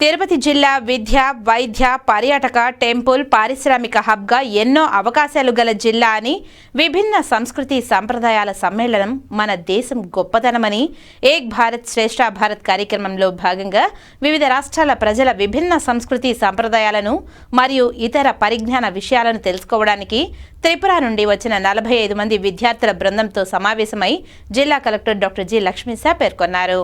తిరుపతి జిల్లా విద్య వైద్య పర్యాటక టెంపుల్ పారిశ్రామిక హబ్గా ఎన్నో అవకాశాలు గల జిల్లా అని విభిన్న సంస్కృతి సంప్రదాయాల సమ్మేళనం మన దేశం గొప్పతనమని ఏక్ భారత్ శ్రేష్ఠ భారత్ కార్యక్రమంలో భాగంగా వివిధ రాష్ట్రాల ప్రజల విభిన్న సంస్కృతి సంప్రదాయాలను మరియు ఇతర పరిజ్ఞాన విషయాలను తెలుసుకోవడానికి త్రిపుర నుండి వచ్చిన నలభై ఐదు మంది విద్యార్థుల బృందంతో సమావేశమై జిల్లా కలెక్టర్ డాక్టర్ జి లక్ష్మీశా పేర్కొన్నారు.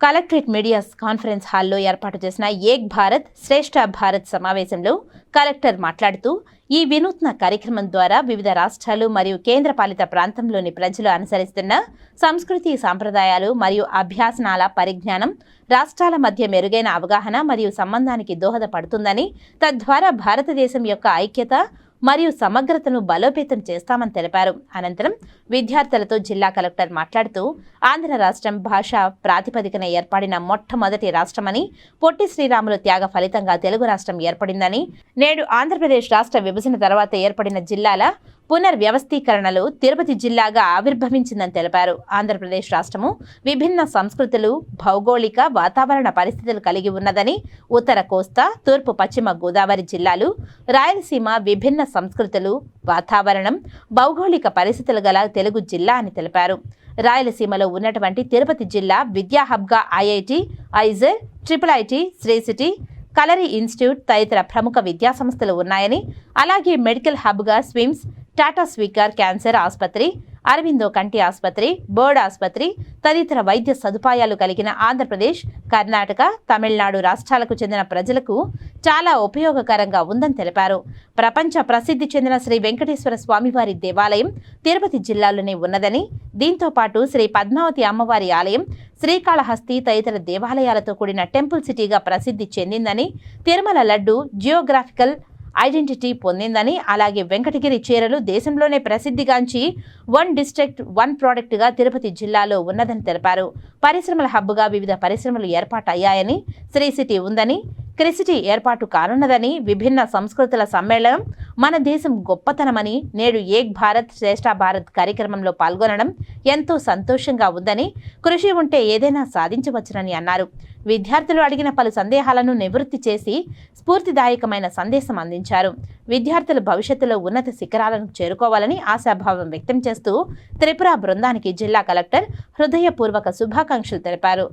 కలెక్టరేట్ మీడియా కాన్ఫరెన్స్ హాల్లో ఏర్పాటు చేసిన ఏక్ భారత్ శ్రేష్ఠ భారత్ సమావేశంలో కలెక్టర్ మాట్లాడుతూ ఈ వినూత్న కార్యక్రమం ద్వారా వివిధ రాష్ట్రాలు మరియు కేంద్రపాలిత ప్రాంతంలోని ప్రజలు అనుసరిస్తున్న సంస్కృతి సాంప్రదాయాలు మరియు అభ్యాసనాల పరిజ్ఞానం రాష్ట్రాల మధ్య మెరుగైన అవగాహన మరియు సంబంధానికి దోహదపడుతుందని తద్వారా భారతదేశం యొక్క ఐక్యత మరియు సమగ్రతను బలోపేతం చేస్తామని తెలిపారు. అనంతరం విద్యార్థులతో జిల్లా కలెక్టర్ మాట్లాడుతూ ఆంధ్ర రాష్ట్రం భాష ప్రాతిపదికన ఏర్పడిన మొట్టమొదటి రాష్ట్రమని పొట్టి శ్రీరాములు త్యాగ ఫలితంగా తెలుగు రాష్ట్రం ఏర్పడిందని నేడు ఆంధ్రప్రదేశ్ రాష్ట్ర విభజన తర్వాత ఏర్పడిన జిల్లాల పునర్వ్యవస్థీకరణలో తిరుపతి జిల్లాగా ఆవిర్భవించిందని తెలిపారు. ఆంధ్రప్రదేశ్ రాష్ట్రము విభిన్న సంస్కృతులు భౌగోళిక వాతావరణ పరిస్థితులు కలిగి ఉన్నదని ఉత్తర కోస్తా తూర్పు పశ్చిమ గోదావరి జిల్లాలు రాయలసీమ విభిన్న సంస్కృతులు వాతావరణం భౌగోళిక పరిస్థితులు గల తెలుగు జిల్లా అని తెలిపారు. రాయలసీమలో ఉన్నటువంటి తిరుపతి జిల్లా విద్యా హబ్గా IIT IISER triple IT Sri City కలరీ institute తదితర ప్రముఖ విద్యాసంస్థలు ఉన్నాయని అలాగే మెడికల్ హబ్గా స్విమ్స్ టాటా స్వీకర్ క్యాన్సర్ ఆసుపత్రి అరవిందో కంటి ఆసుపత్రి బర్డ్ ఆసుపత్రి తదితర వైద్య సదుపాయాలు కలిగిన ఆంధ్రప్రదేశ్ కర్ణాటక తమిళనాడు రాష్ట్రాలకు చెందిన ప్రజలకు చాలా ఉపయోగకరంగా ఉందని తెలిపారు. ప్రపంచ ప్రసిద్ధి చెందిన శ్రీ వెంకటేశ్వర స్వామివారి దేవాలయం తిరుపతి జిల్లాలోనే ఉన్నదని దీంతో పాటు శ్రీ పద్మావతి అమ్మవారి ఆలయం శ్రీకాళహస్తి తదితర దేవాలయాలతో కూడిన టెంపుల్ సిటీగా ప్రసిద్ధి చెందిందని తిరుమల లడ్డు జియోగ్రాఫికల్ ఐడెంటిటీ పొందిందని అలాగే వెంకటగిరి చీరలు దేశంలోనే ప్రసిద్ధిగాంచి వన్ డిస్ట్రిక్ట్ వన్ ప్రోడక్ట్గా తిరుపతి జిల్లాలో ఉన్నదని తెలిపారు. పరిశ్రమల హబ్బుగా వివిధ పరిశ్రమలు ఏర్పాటు అయ్యాయని శ్రీ సిటీ ఉందని క్రిసిటీ ఏర్పాటు కానున్నదని విభిన్న సంస్కృతుల సమ్మేళనం మన దేశం గొప్పతనమని నేడు ఏక్ భారత్ శ్రేష్ఠ భారత్ కార్యక్రమంలో పాల్గొనడం ఎంతో సంతోషంగా ఉందని కృషి ఉంటే ఏదైనా సాధించవచ్చునని అన్నారు. విద్యార్థులు అడిగిన పలు సందేహాలను నివృత్తి చేసి స్ఫూర్తిదాయకమైన సందేశం అందించారు. విద్యార్థులు భవిష్యత్తులో ఉన్నత శిఖరాలను చేరుకోవాలని ఆశాభావం వ్యక్తం చేస్తూ త్రిపుర బృందానికి జిల్లా కలెక్టర్ హృదయపూర్వక శుభాకాంక్షలు తెలిపారు.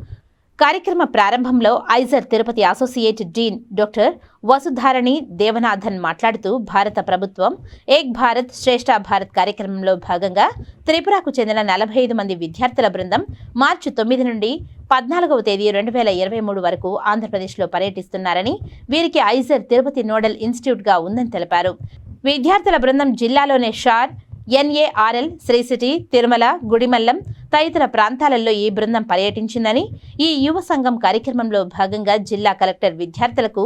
కార్యక్రమ ప్రారంభంలో IISER Tirupati associate dean doctor Vasudharani Devanathan మాట్లాడుతూ భారత ప్రభుత్వం ఏక్ భారత్ శ్రేష్ఠ భారత్ కార్యక్రమంలో భాగంగా త్రిపురకు చెందిన నలభై ఐదు మంది విద్యార్థుల బృందం మార్చి తొమ్మిది నుండి పద్నాలుగవ తేదీ రెండు వేల ఇరవై మూడు వరకు ఆంధ్రప్రదేశ్లో పర్యటిస్తున్నారని వీరికి ఐజర్ తిరుపతి నోడల్ ఇన్స్టిట్యూట్గా ఉందని తెలిపారు. విద్యార్థుల బృందం జిల్లాలోనే షార్ ఎన్ఏఆర్ఎల్ శ్రీ సిటీ తిరుమల గుడిమల్లం తదితర ప్రాంతాలలో ఈ బృందం పర్యటించిందని ఈ యువ సంఘం కార్యక్రమంలో భాగంగా జిల్లా కలెక్టర్ విద్యార్థులకు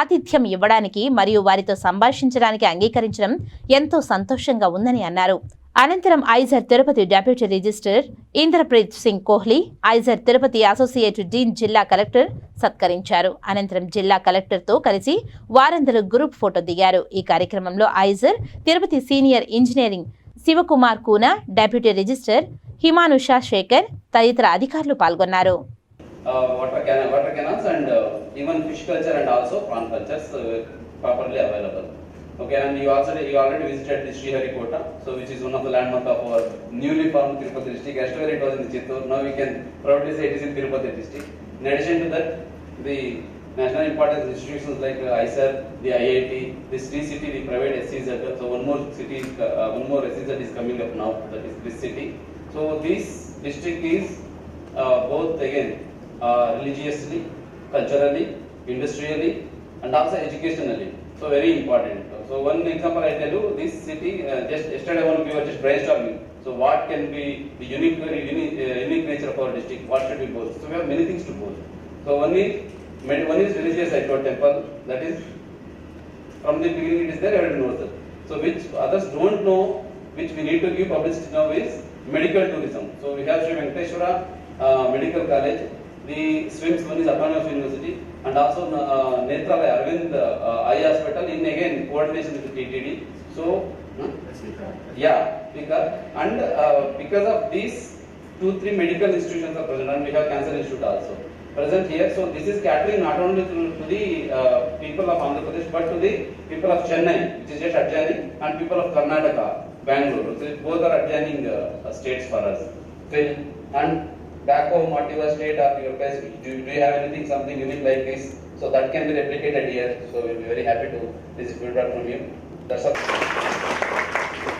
ఆతిథ్యం ఇవ్వడానికి మరియు వారితో సంభాషించడానికి అంగీకరించడం ఎంతో సంతోషంగా ఉందని అన్నారు. అనంతరం IISER Tirupati deputy register Inderpreet Singh Kohli IISER Tirupati associate dean జిల్లా కలెక్టర్ సత్కరించారు. అనంతరం జిల్లా కలెక్టర్తో కలిసి వారందరూ గ్రూప్ ఫోటో దిగారు. ఈ కార్యక్రమంలో IISER Tirupati senior engineering Sivakumar Koona deputy register Himanusha Sekhar తదితర అధికారులు పాల్గొన్నారు uh, water can water canals and uh, even fish culture and also prawn cultures uh, properly available. Okay, and you also you already visited the Sriharikota, so which is one of the landmark of our newly formed Tirupati district. Yesterday it was in the Chittoor, now we can proudly say it is in Tirupati district. In addition to that, the national importance institutions like uh, ISER, the IIT, the Sri City, the private SEZ, so one more city, is, uh, one more SEZ is coming up now, that is this city. So this district is uh, both again uh, religiously, culturally, industrially, and also educationally. So very important. So one example I tell you, this city uh, just yesterday one we were just brainstorming. So what can be the unique, very unique, uh, unique nature of our district? What should we boast? So we have many things to boast. So one is one is religious I told temple. That is from the beginning it is there, everyone knows that. So which others don't know, which we need to give publicity now is medical tourism. So we have Sri Venkateshwara uh, Medical College, the SWIMS one is Autonomous University, and also uh, Netralaya Arvind uh, Eye Hospital in again coordination with TTD. So, huh? yeah, because, and uh, because of these two, three medical institutions are present, and we have cancer institute also. present here. So this is catering not only to, to the uh, people of Andhra Pradesh but to the people of Chennai, which is just adjoining, and people of Karnataka, Bangalore. So both are adjoining uh, states for us. Phil, and back home, whatever state or your place, do, do you have anything something unique like this? So that can be replicated here. So we'll be very happy to receive feedback from you. That's all.